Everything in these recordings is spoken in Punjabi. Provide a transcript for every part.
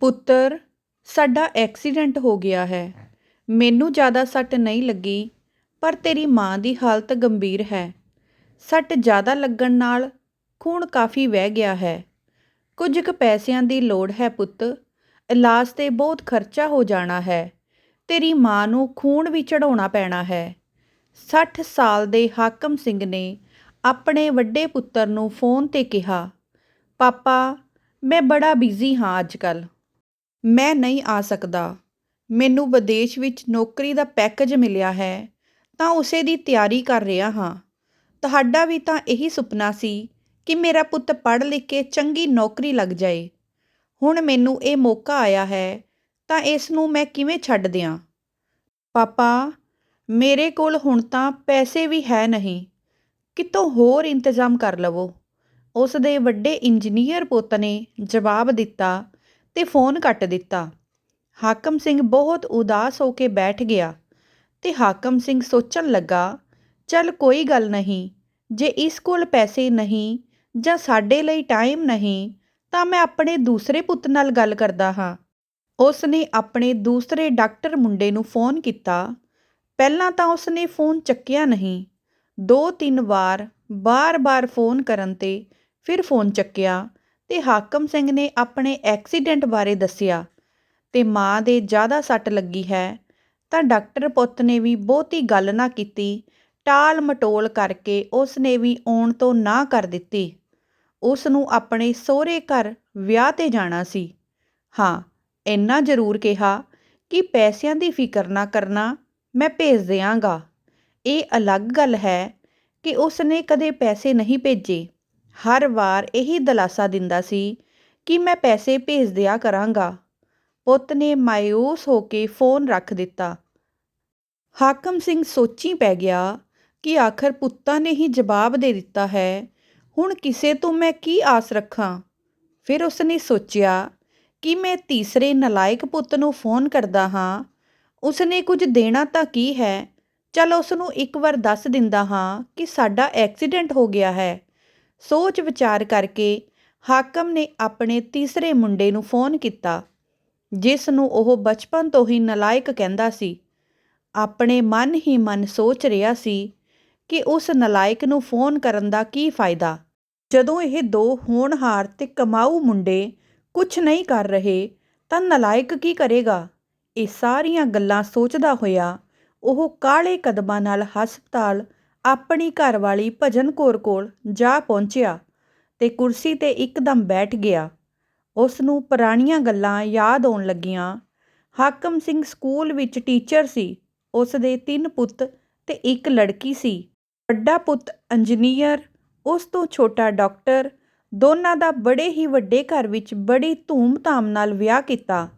ਪੁੱਤਰ, ਸਾਡਾ ਐਕਸੀਡੈਂਟ ਹੋ ਗਿਆ ਹੈ। ਮੈਨੂੰ ਜ਼ਿਆਦਾ ਸੱਟ ਨਹੀਂ ਲੱਗੀ, ਪਰ ਤੇਰੀ ਮਾਂ ਦੀ ਹਾਲਤ ਗੰਭੀਰ ਹੈ। ਸੱਟ ਜ਼ਿਆਦਾ ਲੱਗਣ ਨਾਲ ਖੂਨ ਕਾਫੀ ਵਹਿ ਗਿਆ ਹੈ। ਕੁਝ ਕੁ ਪੈਸਿਆਂ ਦੀ ਲੋੜ ਹੈ ਪੁੱਤ। ਇਲਾਜ 'ਤੇ ਬਹੁਤ ਖਰਚਾ ਹੋ ਜਾਣਾ ਹੈ। ਤੇਰੀ ਮਾਂ ਨੂੰ ਖੂਨ ਵੀ ਚੜਾਉਣਾ ਪੈਣਾ ਹੈ। 60 ਸਾਲ ਦੇ ਹਾਕਮ ਸਿੰਘ ਨੇ ਆਪਣੇ ਵੱਡੇ ਪੁੱਤਰ ਨੂੰ ਫੋਨ ਤੇ ਕਿਹਾ, ਪਾਪਾ, ਮੈਂ ਬੜਾ ਬਿਜ਼ੀ ਹਾਂ ਅੱਜ ਕੱਲ੍ਹ। ਮੈਂ ਨਹੀਂ ਆ ਸਕਦਾ। ਮੈਨੂੰ ਵਿਦੇਸ਼ ਵਿੱਚ ਨੌਕਰੀ ਦਾ ਪੈਕੇਜ ਮਿਲਿਆ ਹੈ, ਤਾਂ ਉਸੇ ਦੀ ਤਿਆਰੀ ਕਰ ਰਿਹਾ ਹਾਂ। ਤੁਹਾਡਾ ਵੀ ਤਾਂ ਇਹੀ ਸੁਪਨਾ ਸੀ ਕਿ ਮੇਰਾ ਪੁੱਤ ਪੜ੍ਹ ਲਿਖ ਕੇ ਚੰਗੀ ਨੌਕਰੀ ਲੱਗ ਜਾਏ। ਹੁਣ ਮੈਨੂੰ ਇਹ ਮੌਕਾ ਆਇਆ ਹੈ, ਤਾਂ ਇਸ ਨੂੰ ਮੈਂ ਕਿਵੇਂ ਛੱਡ ਦਿਆਂ? ਪਾਪਾ, ਮੇਰੇ ਕੋਲ ਹੁਣ ਤਾਂ ਪੈਸੇ ਵੀ ਹੈ ਨਹੀਂ। ਕਿਤੋਂ ਹੋਰ ਇੰਤਜ਼ਾਮ ਕਰ ਲਵੋ? ਉਸ ਦੇ ਵੱਡੇ ਇੰਜੀਨੀਅਰ ਪੁੱਤ ਨੇ ਜਵਾਬ ਦਿੱਤਾ ਤੇ ਫੋਨ ਕੱਟ ਦਿੱਤਾ। ਹਾਕਮ ਸਿੰਘ ਬਹੁਤ ਉਦਾਸ ਹੋ ਕੇ ਬੈਠ ਗਿਆ ਤੇ ਹਾਕਮ ਸਿੰਘ ਸੋਚਣ ਲੱਗਾ, ਚੱਲ ਕੋਈ ਗੱਲ ਨਹੀਂ, ਜੇ ਇਸ ਕੋਲ ਪੈਸੇ ਨਹੀਂ ਜਾਂ ਸਾਡੇ ਲਈ ਟਾਈਮ ਨਹੀਂ, ਤਾਂ ਮੈਂ ਆਪਣੇ ਦੂਸਰੇ ਪੁੱਤ ਨਾਲ ਗੱਲ ਕਰਦਾ ਹਾਂ। ਉਸ ਨੇ ਆਪਣੇ ਦੂਸਰੇ ਡਾਕਟਰ ਮੁੰਡੇ ਨੂੰ ਫੋਨ ਕੀਤਾ। ਪਹਿਲਾਂ ਤਾਂ ਉਸ ਨੇ ਫੋਨ ਚੱਕਿਆ ਨਹੀਂ। ਦੋ ਤਿੰਨ ਵਾਰ, ਬਾਰ-ਬਾਰ ਫੋਨ ਕਰਨ ਤੇ ਫਿਰ ਫੋਨ ਚੱਕਿਆ। ਤੇ ਹਾਕਮ ਸਿੰਘ ਨੇ ਆਪਣੇ ਐਕਸੀਡੈਂਟ ਬਾਰੇ ਦੱਸਿਆ, ਤੇ ਮਾਂ ਦੇ ਜ਼ਿਆਦਾ ਸੱਟ ਲੱਗੀ ਹੈ, ਤਾਂ ਡਾਕਟਰ ਪੁੱਤ ਨੇ ਵੀ ਬਹੁਤੀ ਗੱਲ ਨਾ ਕੀਤੀ, ਟਾਲ ਮਟੋਲ ਕਰਕੇ ਉਸ ਨੇ ਵੀ ਆਉਣ ਤੋਂ ਨਾ ਕਰ ਦਿੱਤੀ। ਉਸ ਨੂੰ ਆਪਣੇ ਸਹੁਰੇ ਘਰ ਵਿਆਹ ਤੇ ਜਾਣਾ ਸੀ। ਹਾਂ, ਇੰਨਾ ਜ਼ਰੂਰ ਕਿਹਾ ਕਿ ਪੈਸਿਆਂ ਦੀ ਫਿਕਰ ਨਾ ਕਰਨਾ ਮੈਂ ਭੇਜ ਦਿਆਂਗਾ। ਇਹ ਅਲੱਗ ਗੱਲ ਹੈ ਕਿ ਉਸ ਨੇ ਕਦੇ ਪੈਸੇ ਨਹੀਂ ਭੇਜੇ। ਹਰ ਵਾਰ ਇਹੀ ਦਿਲਾਸਾ ਦਿੰਦਾ ਸੀ ਕਿ ਮੈਂ ਪੈਸੇ ਭੇਜ ਦਿਆ ਕਰਾਂਗਾ। ਪੁੱਤ ਨੇ ਮਾਇੂਸ ਹੋ ਕੇ ਫੋਨ ਰੱਖ ਦਿੱਤਾ। ਹਾਕਮ ਸਿੰਘ ਸੋਚੀ ਪੈ ਗਿਆ ਕਿ ਆਖਰ ਪੁੱਤਾਂ ਨੇ ਹੀ ਜਵਾਬ ਦੇ ਦਿੱਤਾ ਹੈ, ਹੁਣ ਕਿਸੇ ਤੋਂ ਮੈਂ ਕੀ ਆਸ ਰੱਖਾਂ? ਫਿਰ ਉਸਨੇ ਸੋਚਿਆ ਕਿ ਮੈਂ ਤੀਸਰੇ ਨਲਾਇਕ ਪੁੱਤ ਨੂੰ ਫੋਨ ਕਰਦਾ ਹਾਂ। ਉਸਨੇ ਕੁਝ ਦੇਣਾ ਤਾਂ ਕੀ ਹੈ? ਚਲ ਉਸ ਨੂੰ ਇੱਕ ਵਾਰ ਦੱਸ ਦਿੰਦਾ ਹਾਂ ਕਿ ਸਾਡਾ ਐਕਸੀਡੈਂਟ ਹੋ ਗਿਆ ਹੈ। ਸੋਚ ਵਿਚਾਰ ਕਰਕੇ ਹਾਕਮ ਨੇ ਆਪਣੇ ਤੀਸਰੇ ਮੁੰਡੇ ਨੂੰ ਫੋਨ ਕੀਤਾ, ਜਿਸ ਨੂੰ ਉਹ ਬਚਪਨ ਤੋਂ ਹੀ ਨਲਾਇਕ ਕਹਿੰਦਾ ਸੀ। ਆਪਣੇ ਮਨ ਹੀ ਮਨ ਸੋਚ ਰਿਹਾ ਸੀ ਕਿ ਉਸ ਨਲਾਇਕ ਨੂੰ ਫੋਨ ਕਰਨ ਦਾ ਕੀ ਫਾਇਦਾ। ਜਦੋਂ ਇਹ ਦੋ ਹੋਣਹਾਰ ਤੇ ਕਮਾਊ ਮੁੰਡੇ ਕੁਝ ਨਹੀਂ ਕਰ ਰਹੇ, ਤਾਂ ਨਲਾਇਕ ਕੀ ਕਰੇਗਾ? ਇਹ ਸਾਰੀਆਂ ਗੱਲਾਂ ਸੋਚਦਾ ਹੋਇਆ ਉਹ ਕਾਲੇ ਕਦਮਾਂ ਨਾਲ ਹਸਪਤਾਲ ਆਪਣੀ ਘਰਵਾਲੀ ਭਜਨ ਕੌਰ ਕੋਲ ਜਾ ਪਹੁੰਚਿਆ ਤੇ ਕੁਰਸੀ ਤੇ ਇਕਦਮ ਬੈਠ ਗਿਆ। ਉਸ ਨੂੰ ਪੁਰਾਣੀਆਂ ਗੱਲਾਂ ਯਾਦ ਆਉਣ ਲੱਗੀਆਂ। ਹਾਕਮ ਸਿੰਘ ਸਕੂਲ ਵਿੱਚ ਟੀਚਰ ਸੀ। ਉਸ ਦੇ ਤਿੰਨ ਪੁੱਤ ਤੇ ਇੱਕ ਲੜਕੀ ਸੀ। ਵੱਡਾ ਪੁੱਤ ਇੰਜੀਨੀਅਰ, ਉਸ ਤੋਂ ਛੋਟਾ ਡਾਕਟਰ, ਦੋਨਾਂ ਦਾ ਬੜੇ ਹੀ ਵੱਡੇ ਘਰ ਵਿੱਚ ਬੜੀ ਧੂਮ-ਧਾਮ ਨਾਲ ਵਿਆਹ ਕੀਤਾ।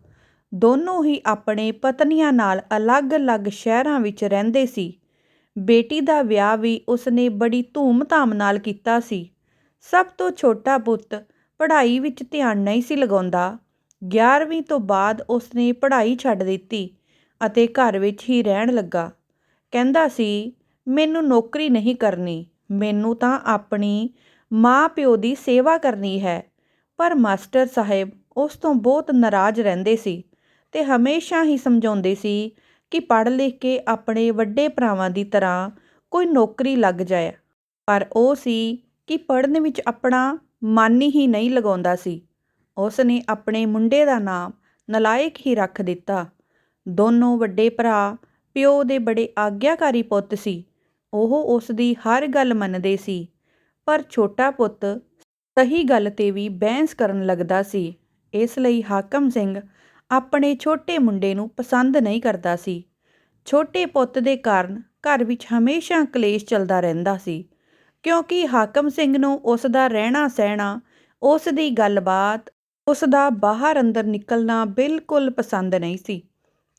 ਦੋਨੋਂ ਹੀ ਆਪਣੇ ਪਤਨੀਆਂ ਨਾਲ ਅਲੱਗ-ਅਲੱਗ ਸ਼ਹਿਰਾਂ ਵਿੱਚ ਰਹਿੰਦੇ ਸੀ। ਬੇਟੀ ਦਾ ਵਿਆਹ ਵੀ ਉਸਨੇ ਬੜੀ ਧੂਮ-ਧਾਮ ਨਾਲ ਕੀਤਾ ਸੀ। ਸਭ ਤੋਂ ਛੋਟਾ ਪੁੱਤ ਪੜ੍ਹਾਈ ਵਿੱਚ ਧਿਆਨ ਨਹੀਂ ਸੀ ਲਗਾਉਂਦਾ। 11ਵੀਂ ਤੋਂ ਬਾਅਦ ਉਸਨੇ ਪੜ੍ਹਾਈ ਛੱਡ ਦਿੱਤੀ ਅਤੇ ਘਰ ਵਿੱਚ ਹੀ ਰਹਿਣ ਲੱਗਾ। ਕਹਿੰਦਾ ਸੀ, ਮੈਨੂੰ ਨੌਕਰੀ ਨਹੀਂ ਕਰਨੀ, ਮੈਨੂੰ ਤਾਂ ਆਪਣੀ ਮਾਂ ਪਿਓ ਦੀ ਸੇਵਾ ਕਰਨੀ ਹੈ। ਪਰ ਮਾਸਟਰ ਸਾਹਿਬ ਉਸ ਤੋਂ ਬਹੁਤ ਨਾਰਾਜ਼ ਰਹਿੰਦੇ ਸੀ ਤੇ ਹਮੇਸ਼ਾ ਹੀ ਸਮਝਾਉਂਦੇ ਸੀ ਕਿ ਪੜ੍ਹ ਲਿਖ ਕੇ ਆਪਣੇ ਵੱਡੇ ਭਰਾਵਾਂ ਦੀ ਤਰ੍ਹਾਂ ਕੋਈ ਨੌਕਰੀ ਲੱਗ ਜਾਏ। ਪਰ ਉਹ ਸੀ ਕਿ ਪੜ੍ਹਨ ਵਿੱਚ ਆਪਣਾ ਮਨ ਹੀ ਨਹੀਂ ਲਗਾਉਂਦਾ ਸੀ। ਉਸ ਨੇ ਆਪਣੇ ਮੁੰਡੇ ਦਾ ਨਾਮ ਨਲਾਇਕ ਹੀ ਰੱਖ ਦਿੱਤਾ। ਦੋਨੋਂ ਵੱਡੇ ਭਰਾ ਪਿਓ ਦੇ ਬੜੇ ਆਗਿਆਕਾਰੀ ਪੁੱਤ ਸੀ। ਉਹ ਉਸ ਦੀ ਹਰ ਗੱਲ ਮੰਨਦੇ ਸੀ। ਪਰ ਛੋਟਾ ਪੁੱਤ ਸਹੀ ਗੱਲ ਤੇ ਵੀ ਬਹਿਸ ਕਰਨ ਲੱਗਦਾ ਸੀ। ਇਸ ਲਈ ਹਾਕਮ ਸਿੰਘ ਆਪਣੇ ਛੋਟੇ ਮੁੰਡੇ ਨੂੰ ਪਸੰਦ ਨਹੀਂ ਕਰਦਾ ਸੀ। ਛੋਟੇ ਪੁੱਤ ਦੇ ਕਾਰਨ ਘਰ ਵਿੱਚ ਹਮੇਸ਼ਾ ਕਲੇਸ਼ ਚੱਲਦਾ ਰਹਿੰਦਾ ਸੀ, ਕਿਉਂਕਿ ਹਾਕਮ ਸਿੰਘ ਨੂੰ ਉਸ ਦਾ ਰਹਿਣਾ ਸਹਿਣਾ ਉਸ ਦੀ ਗੱਲਬਾਤ ਉਸ ਦਾ ਬਾਹਰ ਅੰਦਰ ਨਿਕਲਣਾ ਬਿਲਕੁਲ ਪਸੰਦ ਨਹੀਂ ਸੀ।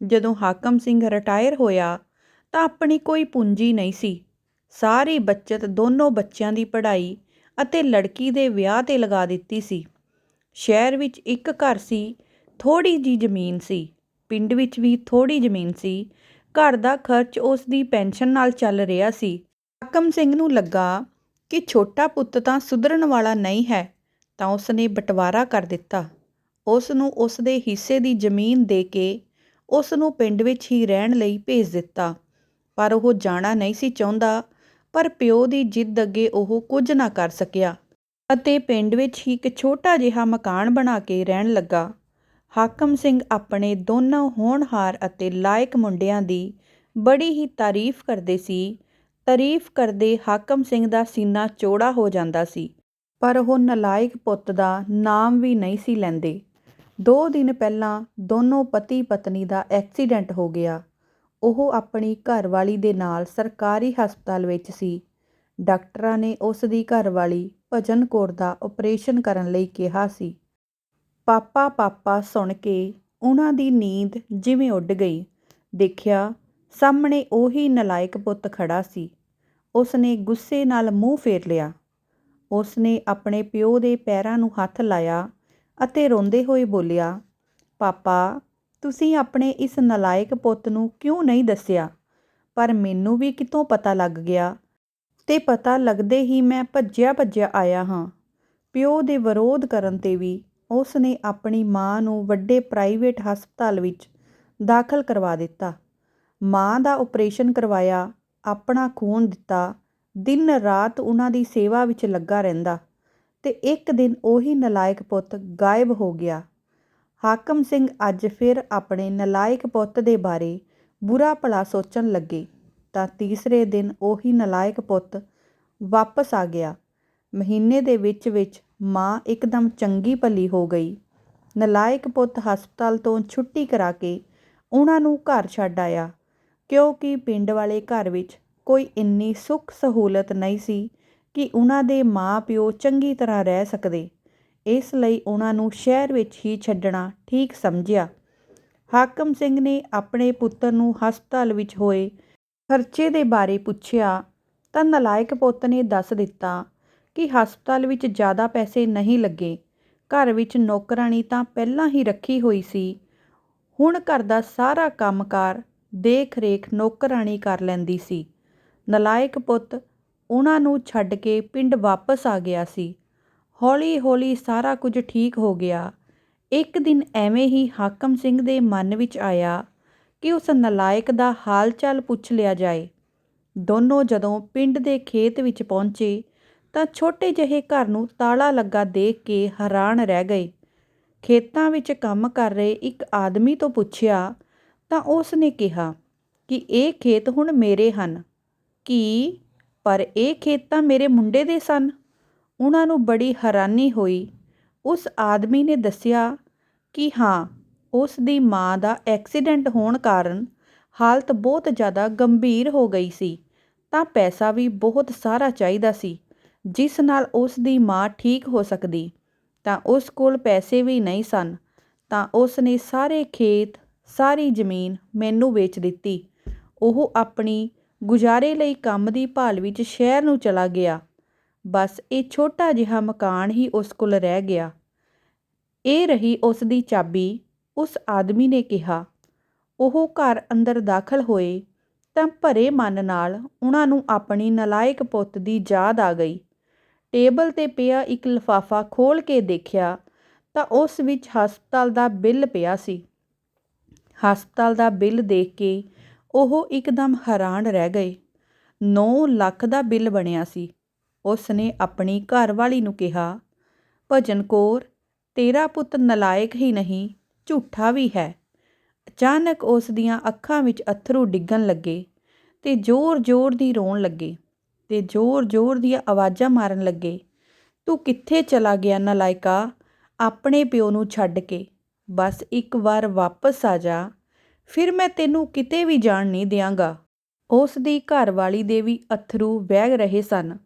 ਜਦੋਂ ਹਾਕਮ ਸਿੰਘ ਰਿਟਾਇਰ ਹੋਇਆ ਤਾਂ ਆਪਣੀ ਕੋਈ ਪੂੰਜੀ ਨਹੀਂ ਸੀ। ਸਾਰੀ ਬੱਚਤ ਦੋਨੋਂ ਬੱਚਿਆਂ ਦੀ ਪੜ੍ਹਾਈ ਅਤੇ ਲੜਕੀ ਦੇ ਵਿਆਹ ਤੇ ਲਗਾ ਦਿੱਤੀ ਸੀ। ਸ਼ਹਿਰ ਵਿੱਚ ਇੱਕ ਘਰ ਸੀ ਥੋੜੀ ਜੀ ਜ਼ਮੀਨ ਸੀ, ਪਿੰਡ ਵਿੱਚ ਵੀ ਥੋੜੀ ਜ਼ਮੀਨ ਸੀ, ਘਰ ਦਾ ਖਰਚ ਉਸ ਦੀ ਪੈਨਸ਼ਨ ਨਾਲ ਚੱਲ ਰਿਹਾ ਸੀ। ਹਾਕਮ ਸਿੰਘ ਨੂੰ ਲੱਗਾ ਕਿ ਛੋਟਾ ਪੁੱਤ ਤਾਂ ਸੁਧਰਨ ਵਾਲਾ ਨਹੀਂ ਹੈ, ਤਾਂ ਉਸ ਨੇ ਬਟਵਾਰਾ ਕਰ ਦਿੱਤਾ। ਉਸ ਨੂੰ ਉਸ ਦੇ ਹਿੱਸੇ ਦੀ ਜ਼ਮੀਨ ਦੇ ਕੇ ਉਸ ਨੂੰ ਪਿੰਡ ਵਿੱਚ ਹੀ ਰਹਿਣ ਲਈ ਭੇਜ ਦਿੱਤਾ। ਪਰ ਉਹ ਜਾਣਾ ਨਹੀਂ ਸੀ ਚਾਹੁੰਦਾ, ਪਰ ਪਿਓ ਦੀ ਜਿੱਦ ਅੱਗੇ ਉਹ ਕੁਝ ਨਾ ਕਰ ਸਕਿਆ ਅਤੇ ਪਿੰਡ ਵਿੱਚ ਹੀ ਇੱਕ ਛੋਟਾ ਜਿਹਾ ਮਕਾਨ ਬਣਾ ਕੇ ਰਹਿਣ ਲੱਗਾ। ਹਾਕਮ ਸਿੰਘ ਆਪਣੇ ਦੋਨੋਂ ਹੋਣਹਾਰ ਅਤੇ ਲਾਇਕ ਮੁੰਡਿਆਂ ਦੀ ਬੜੀ ਹੀ ਤਾਰੀਫ ਕਰਦੇ ਸੀ। ਤਾਰੀਫ ਕਰਦੇ ਹਾਕਮ ਸਿੰਘ ਦਾ ਸੀਨਾ ਚੌੜਾ ਹੋ ਜਾਂਦਾ ਸੀ, ਪਰ ਉਹ ਨਲਾਇਕ ਪੁੱਤ ਦਾ ਨਾਮ ਵੀ ਨਹੀਂ ਸੀ ਲੈਂਦੇ। ਦੋ ਦਿਨ ਪਹਿਲਾਂ ਦੋਨੋਂ ਪਤੀ ਪਤਨੀ ਦਾ ਐਕਸੀਡੈਂਟ ਹੋ ਗਿਆ। ਉਹ ਆਪਣੀ ਘਰਵਾਲੀ ਦੇ ਨਾਲ ਸਰਕਾਰੀ ਹਸਪਤਾਲ ਵਿੱਚ ਸੀ। ਡਾਕਟਰਾਂ ਨੇ ਉਸ ਦੀ ਘਰਵਾਲੀ ਭਜਨ ਕੌਰ ਦਾ ਆਪਰੇਸ਼ਨ ਕਰਨ ਲਈ ਕਿਹਾ ਸੀ। ਪਾਪਾ ਪਾਪਾ ਸੁਣ ਕੇ ਉਹਨਾਂ ਦੀ ਨੀਂਦ ਜਿਵੇਂ ਉੱਡ ਗਈ। ਦੇਖਿਆ ਸਾਹਮਣੇ ਉਹੀ ਨਲਾਇਕ ਪੁੱਤ ਖੜ੍ਹਾ ਸੀ। ਉਸ ਨੇ ਗੁੱਸੇ ਨਾਲ ਮੂੰਹ ਫੇਰ ਲਿਆ। ਉਸ ਨੇ ਆਪਣੇ ਪਿਓ ਦੇ ਪੈਰਾਂ ਨੂੰ ਹੱਥ ਲਾਇਆ ਅਤੇ ਰੋਂਦੇ ਹੋਏ ਬੋਲਿਆ, ਪਾਪਾ, ਤੁਸੀਂ ਆਪਣੇ ਇਸ ਨਲਾਇਕ ਪੁੱਤ ਨੂੰ ਕਿਉਂ ਨਹੀਂ ਦੱਸਿਆ? ਪਰ ਮੈਨੂੰ ਵੀ ਕਿਤੋਂ ਪਤਾ ਲੱਗ ਗਿਆ ਤੇ ਪਤਾ ਲੱਗਦੇ ਹੀ ਮੈਂ ਭੱਜਿਆ ਭੱਜਿਆ ਆਇਆ ਹਾਂ। ਪਿਓ ਦੇ ਵਿਰੋਧ ਕਰਨ ਤੇ ਵੀ ਉਸ ਨੇ ਆਪਣੀ ਮਾਂ ਨੂੰ ਵੱਡੇ ਪ੍ਰਾਈਵੇਟ ਹਸਪਤਾਲ ਵਿੱਚ ਦਾਖਲ ਕਰਵਾ ਦਿੱਤਾ। ਮਾਂ ਦਾ ਆਪਰੇਸ਼ਨ ਕਰਵਾਇਆ, ਆਪਣਾ ਖੂਨ ਦਿੱਤਾ, ਦਿਨ ਰਾਤ ਉਹਨਾਂ ਦੀ ਸੇਵਾ ਵਿੱਚ ਲੱਗਾ ਰਹਿੰਦਾ ਤੇ ਇੱਕ ਦਿਨ ਉਹੀ ਨਲਾਇਕ ਪੁੱਤ ਗਾਇਬ ਹੋ ਗਿਆ। ਹਾਕਮ ਸਿੰਘ ਅੱਜ ਫਿਰ ਆਪਣੇ ਨਲਾਇਕ ਪੁੱਤ ਦੇ ਬਾਰੇ ਬੁਰਾ ਭਲਾ ਸੋਚਣ ਲੱਗੇ ਤਾਂ ਤੀਸਰੇ ਦਿਨ ਉਹੀ ਨਲਾਇਕ ਪੁੱਤ ਵਾਪਸ ਆ ਗਿਆ। ਮਹੀਨੇ ਦੇ ਵਿੱਚ ਵਿੱਚ ਮਾਂ ਇੱਕਦਮ ਚੰਗੀ ਭਲੀ ਹੋ ਗਈ। ਨਲਾਇਕ ਪੁੱਤ ਹਸਪਤਾਲ ਤੋਂ ਛੁੱਟੀ ਕਰਾ ਕੇ ਉਹਨਾਂ ਨੂੰ ਘਰ ਛੱਡ ਆਇਆ, ਕਿਉਂਕਿ ਪਿੰਡ ਵਾਲੇ ਘਰ ਵਿੱਚ ਕੋਈ ਇੰਨੀ ਸੁੱਖ ਸਹੂਲਤ ਨਹੀਂ ਸੀ ਕਿ ਉਹਨਾਂ ਦੇ ਮਾਂ-ਪਿਓ ਚੰਗੀ ਤਰ੍ਹਾਂ ਰਹਿ ਸਕਦੇ। ਇਸ ਲਈ ਉਹਨਾਂ ਨੂੰ ਸ਼ਹਿਰ ਵਿੱਚ ਹੀ ਛੱਡਣਾ ਠੀਕ ਸਮਝਿਆ। ਹਾਕਮ ਸਿੰਘ ਨੇ ਆਪਣੇ ਪੁੱਤਰ ਨੂੰ ਹਸਪਤਾਲ ਵਿੱਚ ਹੋਏ ਖਰਚੇ ਦੇ ਬਾਰੇ ਪੁੱਛਿਆ ਤਾਂ ਨਲਾਇਕ ਪੁੱਤ ਨੇ ਦੱਸ ਦਿੱਤਾ ਕਿ ਹਸਪਤਾਲ ਵਿੱਚ ਜ਼ਿਆਦਾ ਪੈਸੇ ਨਹੀਂ ਲੱਗੇ। ਘਰ ਵਿੱਚ ਨੌਕਰਾਣੀ ਤਾਂ ਪਹਿਲਾਂ ਹੀ ਰੱਖੀ ਹੋਈ ਸੀ। ਹੁਣ ਘਰ ਦਾ ਸਾਰਾ ਕੰਮਕਾਰ ਦੇਖ-ਰੇਖ ਨੌਕਰਾਣੀ ਕਰ ਲੈਂਦੀ ਸੀ। ਨਲਾਇਕ ਪੁੱਤ ਉਹਨਾਂ ਨੂੰ ਛੱਡ ਕੇ ਪਿੰਡ ਵਾਪਸ ਆ ਗਿਆ ਸੀ। ਹੌਲੀ-ਹੌਲੀ ਸਾਰਾ ਕੁਝ ਠੀਕ ਹੋ ਗਿਆ। ਇੱਕ ਦਿਨ ਐਵੇਂ ਹੀ ਹਾਕਮ ਸਿੰਘ ਦੇ ਮਨ ਵਿੱਚ ਆਇਆ ਕਿ ਉਸ ਨਲਾਇਕ ਦਾ ਹਾਲ-ਚਾਲ ਪੁੱਛ ਲਿਆ ਜਾਏ। ਦੋਨੋਂ ਜਦੋਂ ਪਿੰਡ ਦੇ ਖੇਤ ਵਿੱਚ ਪਹੁੰਚੇ ਤਾਂ ਛੋਟੇ ਜਿਹੇ ਘਰ ਨੂੰ ਤਾਲਾ ਲੱਗਾ ਦੇਖ ਕੇ ਹੈਰਾਨ ਰਹਿ ਗਏ ਖੇਤਾਂ ਵਿੱਚ ਕੰਮ ਕਰ ਰਹੇ ਇੱਕ ਆਦਮੀ ਤੋਂ ਪੁੱਛਿਆ, ਤਾਂ ਉਸ ਨੇ ਕਿਹਾ ਕਿ ਇਹ ਖੇਤ ਹੁਣ ਮੇਰੇ ਹਨ। ਕੀ? ਪਰ ਇਹ ਖੇਤ ਤਾਂ ਮੇਰੇ ਮੁੰਡੇ ਦੇ ਸਨ। ਉਹਨਾਂ ਨੂੰ ਬੜੀ ਹੈਰਾਨੀ ਹੋਈ। ਉਸ ਆਦਮੀ ਨੇ ਦੱਸਿਆ ਕਿ ਹਾਂ, ਉਸ ਦੀ ਮਾਂ ਦਾ ਐਕਸੀਡੈਂਟ ਹੋਣ ਕਾਰਨ ਹਾਲਤ ਬਹੁਤ ਜ਼ਿਆਦਾ ਗੰਭੀਰ ਹੋ ਗਈ ਸੀ, ਤਾਂ ਪੈਸਾ ਵੀ ਬਹੁਤ ਸਾਰਾ ਚਾਹੀਦਾ ਸੀ। ਜਿਸ ਨਾਲ ਉਸ ਦੀ ਮਾਂ ਠੀਕ ਹੋ ਸਕਦੀ, ਤਾਂ ਉਸ ਕੋਲ ਪੈਸੇ ਵੀ ਨਹੀਂ ਸਨ, ਤਾਂ ਉਸ ਨੇ ਸਾਰੇ ਖੇਤ, ਸਾਰੀ ਜ਼ਮੀਨ ਮੈਨੂੰ ਵੇਚ ਦਿੱਤੀ। ਉਹ ਆਪਣੀ ਗੁਜ਼ਾਰੇ ਲਈ ਕੰਮ ਦੀ ਭਾਲ ਵਿੱਚ ਸ਼ਹਿਰ ਨੂੰ ਚਲਾ ਗਿਆ। ਬਸ ਇਹ ਛੋਟਾ ਜਿਹਾ ਮਕਾਨ ਹੀ ਉਸ ਕੋਲ ਰਹਿ ਗਿਆ। ਇਹ ਰਹੀ ਉਸ ਦੀ ਚਾਬੀ, ਉਸ ਆਦਮੀ ਨੇ ਕਿਹਾ। ਉਹ ਘਰ ਅੰਦਰ ਦਾਖਲ ਹੋਏ ਤਾਂ ਭਰੇ ਮਨ ਨਾਲ ਉਹਨਾਂ ਨੂੰ ਆਪਣੀ ਨਲਾਇਕ ਪੁੱਤ ਦੀ ਯਾਦ ਆ ਗਈ। ਟੇਬਲ ਤੇ ਪਿਆ ਇੱਕ ਲਿਫਾਫਾ ਖੋਲ੍ਹ ਕੇ ਦੇਖਿਆ ਤਾਂ ਉਸ ਵਿੱਚ ਹਸਪਤਾਲ ਦਾ ਬਿੱਲ ਪਿਆ ਸੀ। ਹਸਪਤਾਲ ਦਾ ਬਿੱਲ ਦੇਖ ਕੇ ਉਹ ਇੱਕਦਮ ਹੈਰਾਨ ਰਹਿ ਗਏ। 9 ਲੱਖ ਦਾ ਬਿੱਲ ਬਣਿਆ ਸੀ। ਉਸ ਨੇ ਆਪਣੀ ਘਰਵਾਲੀ ਨੂੰ ਕਿਹਾ, ਭਜਨ ਕੌਰ, ਤੇਰਾ ਪੁੱਤ ਨਲਾਇਕ ਹੀ ਨਹੀਂ, ਝੂਠਾ ਵੀ ਹੈ। ਅਚਾਨਕ ਉਸ ਦੀਆਂ ਅੱਖਾਂ ਵਿੱਚ ਅਥਰੂ ਡਿੱਗਣ ਲੱਗੇ ਤੇ ਜ਼ੋਰ-ਜ਼ੋਰ ਦੀ ਰੋਣ ਲੱਗੇ। ਤੇ ਜ਼ੋਰ-ਜ਼ੋਰ ਦੀਆਂ ਆਵਾਜ਼ਾਂ ਮਾਰਨ ਲੱਗੇ। ਤੂੰ ਕਿੱਥੇ ਚਲਾ ਗਿਆ ਨਲਾਇਕਾ? ਆਪਣੇ ਪਿਓ ਨੂੰ ਛੱਡ ਕੇ। ਬਸ ਇੱਕ ਵਾਰ ਵਾਪਸ ਆ ਜਾ। ਫਿਰ ਮੈਂ ਤੈਨੂੰ ਕਿਤੇ ਵੀ ਜਾਣ ਨਹੀਂ ਦਿਆਂਗਾ। ਉਸ ਦੀ ਘਰਵਾਲੀ ਦੇ ਵੀ ਅੱਥਰੂ ਵਹਿ ਰਹੇ ਸਨ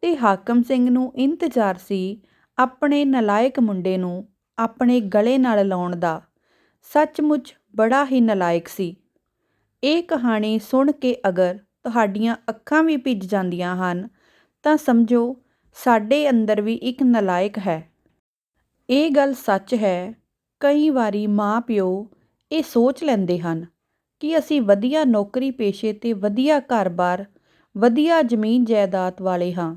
ਤੇ ਹਾਕਮ ਸਿੰਘ ਨੂੰ ਇੰਤਜ਼ਾਰ ਸੀ ਆਪਣੇ ਨਲਾਇਕ ਮੁੰਡੇ ਨੂੰ ਆਪਣੇ ਗਲੇ ਨਾਲ ਲਾਉਣ ਦਾ। ਸੱਚਮੁੱਚ ਬੜਾ ਹੀ ਨਲਾਇਕ ਸੀ। ਇਹ ਕਹਾਣੀ ਸੁਣ ਕੇ ਅਗਰ ਤੁਹਾਡੀਆਂ ਅੱਖਾਂ ਵੀ ਭਿੱਜ ਜਾਂਦੀਆਂ ਹਨ, ਤਾਂ ਸਮਝੋ ਸਾਡੇ ਅੰਦਰ ਵੀ ਇੱਕ ਨਲਾਇਕ ਹੈ। ਇਹ ਗੱਲ ਸੱਚ ਹੈ, ਕਈ ਵਾਰੀ ਮਾਂ-ਪਿਓ ਇਹ ਸੋਚ ਲੈਂਦੇ ਹਨ ਕਿ ਅਸੀਂ ਵਧੀਆ ਨੌਕਰੀ ਪੇਸ਼ੇ ਤੇ ਵਧੀਆ ਘਰ-ਬਾਰ, ਵਧੀਆ ਜ਼ਮੀਨ ਜਾਇਦਾਦ ਵਾਲੇ ਹਾਂ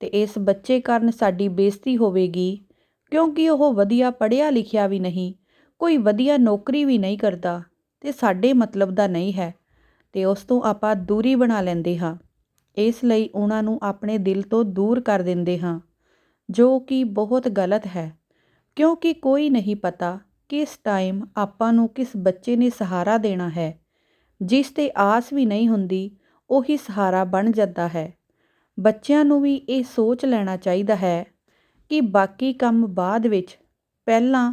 ਤੇ ਇਸ ਬੱਚੇ ਕਾਰਨ ਸਾਡੀ ਬੇਇੱਜ਼ਤੀ ਹੋਵੇਗੀ, ਕਿਉਂਕਿ ਉਹ ਵਧੀਆ ਪੜ੍ਹਿਆ ਲਿਖਿਆ ਵੀ ਨਹੀਂ, ਕੋਈ ਵਧੀਆ ਨੌਕਰੀ ਵੀ ਨਹੀਂ ਕਰਦਾ ਤੇ ਸਾਡੇ ਮਤਲਬ ਦਾ ਨਹੀਂ ਹੈ। ਅਤੇ ਉਸ ਤੋਂ ਆਪਾਂ ਦੂਰੀ ਬਣਾ ਲੈਂਦੇ ਹਾਂ। ਇਸ ਲਈ ਉਹਨਾਂ ਨੂੰ ਆਪਣੇ ਦਿਲ ਤੋਂ ਦੂਰ ਕਰ ਦਿੰਦੇ ਹਾਂ, ਜੋ ਕਿ ਬਹੁਤ ਗਲਤ ਹੈ, ਕਿਉਂਕਿ ਕੋਈ ਨਹੀਂ ਪਤਾ ਕਿਸ ਟਾਈਮ ਆਪਾਂ ਨੂੰ ਕਿਸ ਬੱਚੇ ਨੇ ਸਹਾਰਾ ਦੇਣਾ ਹੈ। ਜਿਸ ਤੇ ਆਸ ਵੀ ਨਹੀਂ ਹੁੰਦੀ, ਉਹੀ ਸਹਾਰਾ ਬਣ ਜਾਂਦਾ ਹੈ। ਬੱਚਿਆਂ ਨੂੰ ਵੀ ਇਹ ਸੋਚ ਲੈਣਾ ਚਾਹੀਦਾ ਹੈ ਕਿ ਬਾਕੀ ਕੰਮ ਬਾਅਦ ਵਿੱਚ ਪਹਿਲਾਂ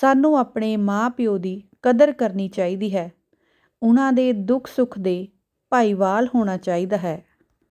ਸਾਨੂੰ ਆਪਣੇ ਮਾਂ-ਪਿਓ ਦੀ ਕਦਰ ਕਰਨੀ ਚਾਹੀਦੀ ਹੈ। ਉਹਨਾਂ ਦੇ ਦੁੱਖ ਸੁੱਖ ਦੇ ਭਾਈਵਾਲ ਹੋਣਾ ਚਾਹੀਦਾ ਹੈ।